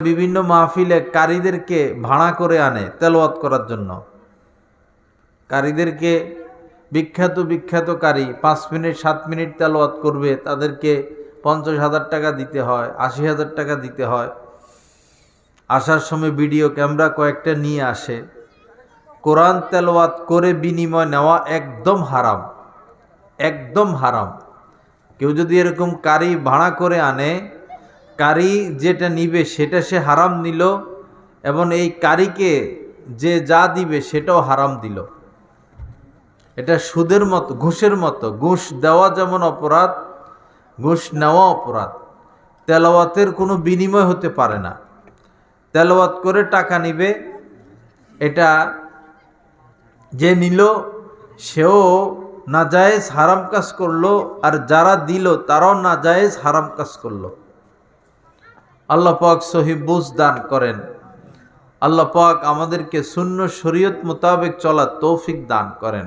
বিভিন্ন মাহফিলে কারীদেরকে ভাড়া করে আনে তেলাওয়াত করার জন্য। কারীদেরকে বিখ্যাত বিখ্যাত কারি পাঁচ মিনিট, সাত মিনিট তেলাওয়াত করবে, তাদেরকে পঞ্চাশ হাজার টাকা দিতে হয়, আশি হাজার টাকা দিতে হয়। আসার সময় ভিডিও ক্যামেরা কয়েকটা নিয়ে আসে। কোরআন তেলওয়াত করে বিনিময় নেওয়া একদম হারাম একদম হারাম। কেউ যদি এরকম কারি ভাড়া করে আনে কারি যেটা নিবে সেটা সে হারাম নিল এবং এই কারিকে যে যা দিবে সেটাও হারাম দিল। এটা সুদের মতো, ঘুষের মতো। ঘুষ দেওয়া যেমন অপরাধ, ঘুষ নেওয়া অপরাধ। তেলাওয়াতের কোনো বিনিময় হতে পারে না। তেলাওয়াত করে টাকা নিবে, এটা যে নিল, সেও নাজায়েজ হারাম কাজ করল, আর যারা দিল তারাও নাজায়েজ হারাম কাজ করল। আল্লাহ পাক সহি বুঝ দান করেন। আল্লাহ পাক আমাদেরকে শূন্য শরীয়ত মোতাবেক চলার তৌফিক দান করেন।